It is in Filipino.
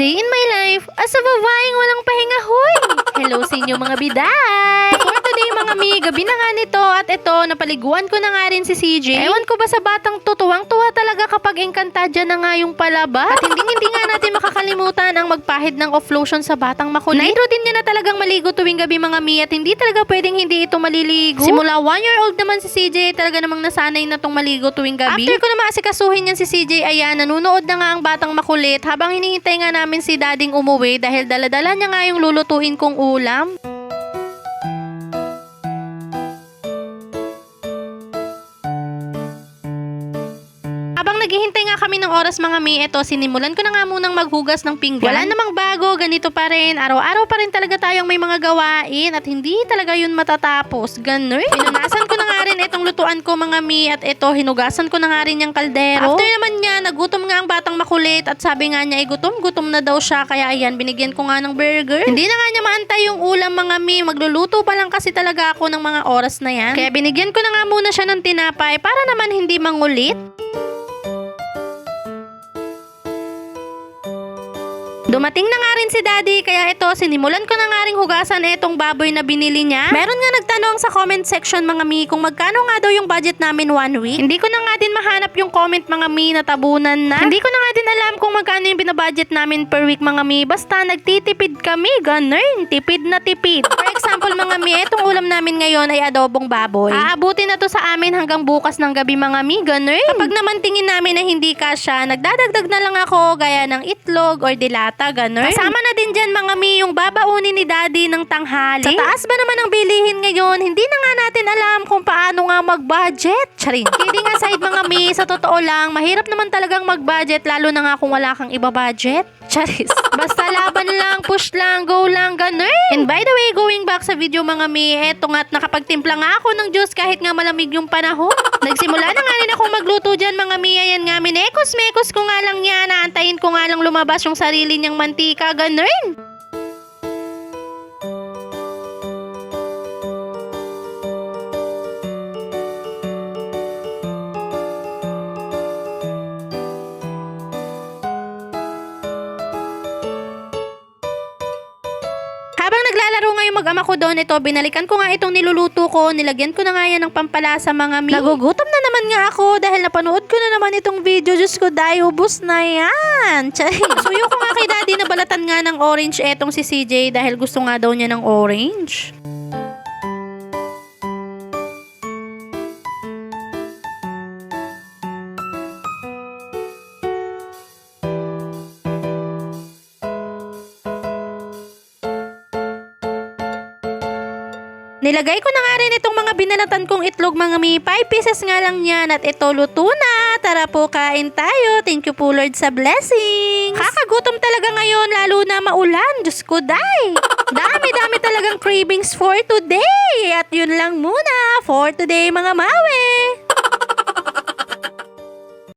day in my life as a babaeng walang pahinga hoy. Hello sa inyo mga biday. Today mga mi, gabi na nga nito at ito, napaliguan ko na nga rin si CJ. Ewan ko ba sa batang tutuwang tuwa talaga kapag engkantadya na nga yung palaba. At hindi hindi nga natin makakalimutan ang magpahid ng off lotion sa batang makulit. Night routine niya na talagang maligo tuwing gabi mga mi at hindi talaga pwedeng hindi ito maliligo. Simula one year old naman si CJ, talaga namang nasanay na tong maligo tuwing gabi. After ko na maasikasuhin yan si CJ, ayan, nanunood na nga ang batang makulit habang hinihintay nga namin si dading umuwi dahil daladala niya nga yung lulutuin kong ulam. Habang naghihintay nga kami ng oras mga mi, eto, sinimulan ko na nga munang maghugas ng pinggan. Wala namang bago, ganito pa rin. Araw-araw pa rin talaga tayong may mga gawain at hindi talaga yun matatapos. Ganun. Pinunasan ko na nga rin itong lutuan ko mga mi at ito, hinugasan ko na nga rin yung kaldero. After naman niya, nagutom nga ang batang makulit at sabi nga niya, ay gutom-gutom na daw siya. Kaya ayan, binigyan ko nga ng burger. Hindi na nga niya maantay yung ulam mga mi. Magluluto pa lang kasi talaga ako ng mga oras na yan. Kaya binigyan ko na nga muna siya ng tinapay para naman hindi mangulit. Dumating na nga rin si Daddy, kaya ito, sinimulan ko na nga rin hugasan itong baboy na binili niya. Meron nga nagtanong sa comment section mga mi kung magkano nga daw yung budget namin one week. Hindi ko na nga din mahanap yung comment mga mi na tabunan na. Hindi ko na nga din alam kung magkano yung binabudget namin per week mga mi. Basta nagtitipid kami, ganun. Tipid na tipid. For example mga mi, itong ulam namin ngayon ay adobong baboy. Aabutin na to sa amin hanggang bukas ng gabi mga mi, ganun. Kapag naman tingin namin na hindi kasya, nagdadagdag na lang ako gaya ng itlog or dilata, ganun. Kasama na din dyan mga babaunin ni daddy ng tanghali. Sa taas ba naman ang bilihin ngayon, hindi na nga natin alam kung paano nga mag-budget. Charing. Kidding aside mga mi, sa totoo lang, mahirap naman talagang mag-budget lalo na nga kung wala kang iba-budget. Charis. Basta laban lang, push lang, go lang, ganun. And by the way, going back sa video mga mi, eto nga't nakapagtimpla nga ako ng juice kahit nga malamig yung panahon. Nagsimula na nga rin ako magluto dyan mga mi, ayan nga, minekos-mekos ko nga lang yan, naantayin ko nga lang lumabas yung sarili niyang mantika, ganun. Naglalaro nga yung mag-ama ko doon, ito, binalikan ko nga itong niluluto ko, nilagyan ko na nga yan ng pampalasa mga mi. Nagugutom na naman nga ako dahil napanood ko na naman itong video. Diyos ko, dahil ubus na yan. Chay. Suyo ko nga kay daddy na balatan nga ng orange etong si CJ dahil gusto nga daw niya ng orange. Nilagay ko na nga rin itong mga binalatan kong itlog mga mi. 5 pieces nga lang yan at ito luto na. Tara po kain tayo. Thank you po Lord sa blessings. Kakagutom talaga ngayon lalo na maulan. Diyos ko day. Dami-dami talagang cravings for today. At yun lang muna for today mga mawe.